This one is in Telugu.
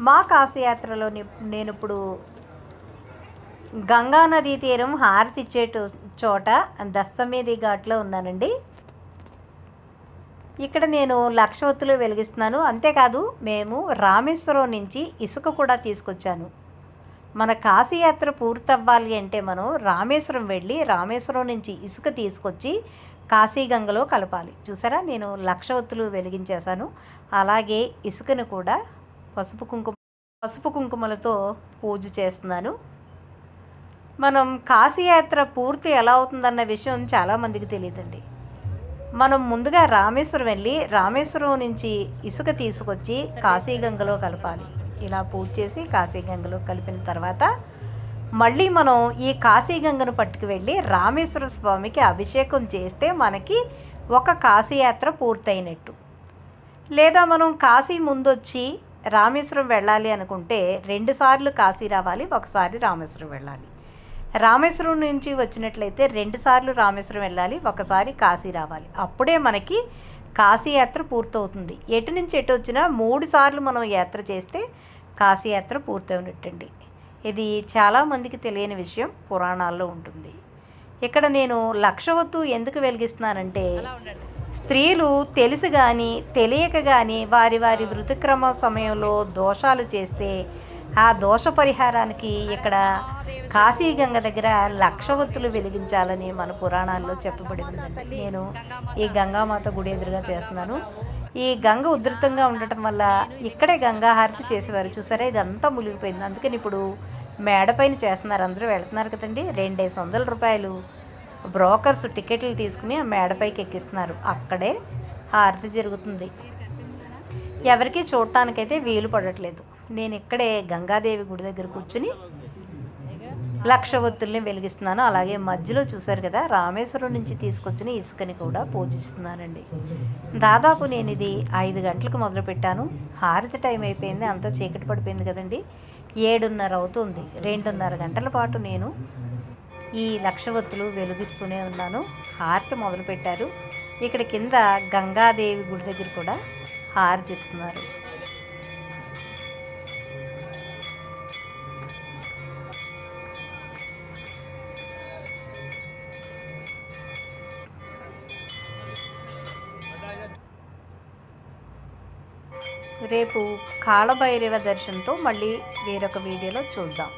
మా కాశయాత్రలో నేను ఇప్పుడు గంగా నదీ తీరం హారతి ఇచ్చే చోట దస్తమేది ఘాట్లో ఉన్నానండి. ఇక్కడ నేను లక్షవత్తులు వెలిగిస్తున్నాను. అంతేకాదు మేము రామేశ్వరం నుంచి ఇసుక కూడా తీసుకొచ్చాను. మన కాశీయాత్ర పూర్తవ్వాలి అంటే మనం రామేశ్వరం వెళ్ళి రామేశ్వరం నుంచి ఇసుక తీసుకొచ్చి కాశీగంగలో కలపాలి. చూసారా? నేను లక్షవత్తులు వెలిగించేశాను. అలాగే ఇసుకను కూడా పసుపు కుంకుమ పసుపు కుంకుమలతో పూజ చేస్తున్నాను. మనం కాశీయాత్ర పూర్తి ఎలా అవుతుందన్న విషయం చాలామందికి తెలియదండి. మనం ముందుగా రామేశ్వరం వెళ్ళి రామేశ్వరం నుంచి ఇసుక తీసుకొచ్చి కాశీగంగలో కలపాలి. ఇలా పూజ చేసి కాశీగంగలో కలిపిన తర్వాత మళ్ళీ మనం ఈ కాశీగంగను పట్టుకు వెళ్ళి రామేశ్వర స్వామికి అభిషేకం చేస్తే మనకి ఒక కాశీయాత్ర పూర్తయినట్టు. లేదా మనం కాశీ ముందొచ్చి రామేశ్వరం వెళ్ళాలి అనుకుంటే రెండుసార్లు కాశీ రావాలి ఒకసారి రామేశ్వరం వెళ్ళాలి. రామేశ్వరం నుంచి వచ్చినట్లయితే రెండుసార్లు రామేశ్వరం వెళ్ళాలి ఒకసారి కాశీ రావాలి. అప్పుడే మనకి కాశీ యాత్ర పూర్తవుతుంది. ఎటు నుంచి ఎటు వచ్చినా మూడు సార్లు మనం యాత్ర చేస్తే కాశీ యాత్ర పూర్తయినట్టండి ఇది చాలామందికి తెలియని విషయం పురాణాల్లో ఉంటుంది. ఇక్కడ నేను లక్షవత్తు ఎందుకు వెలిగిస్తున్నానంటే స్త్రీలు తెలిసి కానీ తెలియక కానీ వారి వారి ఋతుక్రమ సమయంలో దోషాలు చేస్తే ఆ దోష పరిహారానికి ఇక్కడ కాశీగంగ దగ్గర లక్షవత్తులు వెలిగించాలని మన పురాణాల్లో చెప్పబడి ఉందండి. నేను ఈ గంగామాత గుడి ఎదురుగా చేస్తున్నాను. ఈ గంగ ఉధృతంగా ఉండటం వల్ల ఇక్కడే గంగా హారతి చేసేవారు. చూసారా? ఇదంతా మునిగిపోయింది. అందుకని ఇప్పుడు మేడపైన చేస్తున్నారు. అందరూ వెళ్తున్నారు కదండి. రెండేసి వందల రూపాయలు బ్రోకర్స్ టికెట్లు తీసుకుని ఆ మేడపైకి ఎక్కిస్తున్నారు. అక్కడే హారతి జరుగుతుంది. ఎవరికి చూడటానికైతే వీలు పడట్లేదు. నేను ఇక్కడే గంగాదేవి గుడి దగ్గర కూర్చుని లక్ష ఒత్తుల్ని వెలిగిస్తున్నాను. అలాగే మధ్యలో చూశారు కదా రామేశ్వరం నుంచి తీసుకొచ్చిన ఇసుకని కూడా పూజిస్తున్నానండి దాదాపు నేను ఇది ఐదు గంటలకు మొదలుపెట్టాను. హారతి టైం అయిపోయింది. అంతా చీకటి పడిపోయింది కదండి. ఏడున్నర అవుతుంది. రెండున్నర గంటల పాటు నేను ఈ లక్ష ఒత్తులు వెలిగిస్తూనే ఉన్నాను. హారతి మొదలుపెట్టారు. ఇక్కడ కింద గంగాదేవి గుడి దగ్గర కూడా హారతిస్తున్నారు రేపు కాళభైరవ దర్శనంతో మళ్ళీ వేరొక వీడియోలో చూద్దాం.